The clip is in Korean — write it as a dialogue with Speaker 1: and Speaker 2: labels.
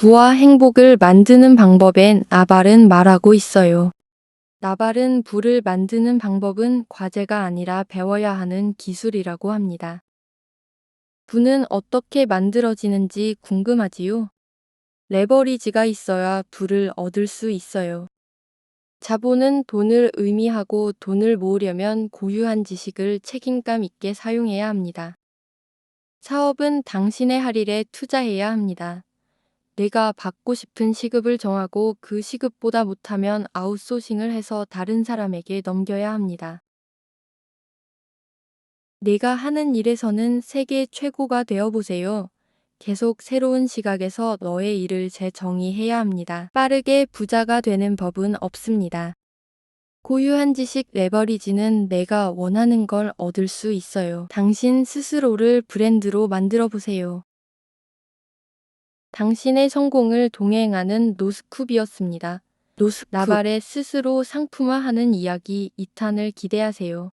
Speaker 1: 부와 행복을 만드는 방법엔 나발은 말하고 있어요. 나발은 부를 만드는 방법은 과제가 아니라 배워야 하는 기술이라고 합니다. 부는 어떻게 만들어지는지 궁금하지요? 레버리지가 있어야 부를 얻을 수 있어요. 자본은 돈을 의미하고 돈을 모으려면 고유한 지식을 책임감 있게 사용해야 합니다. 사업은 당신의 할 일에 투자해야 합니다. 내가 받고 싶은 시급을 정하고 그 시급보다 못하면 아웃소싱을 해서 다른 사람에게 넘겨야 합니다. 내가 하는 일에서는 세계 최고가 되어 보세요. 계속 새로운 시각에서 너의 일을 재정의해야 합니다. 빠르게 부자가 되는 법은 없습니다. 고유한 지식 레버리지는 내가 원하는 걸 얻을 수 있어요. 당신 스스로를 브랜드로 만들어 보세요. 당신의 성공을 동행하는 노스쿱이었습니다. 노스쿱 나발의 스스로 상품화하는 이야기 2탄을 기대하세요.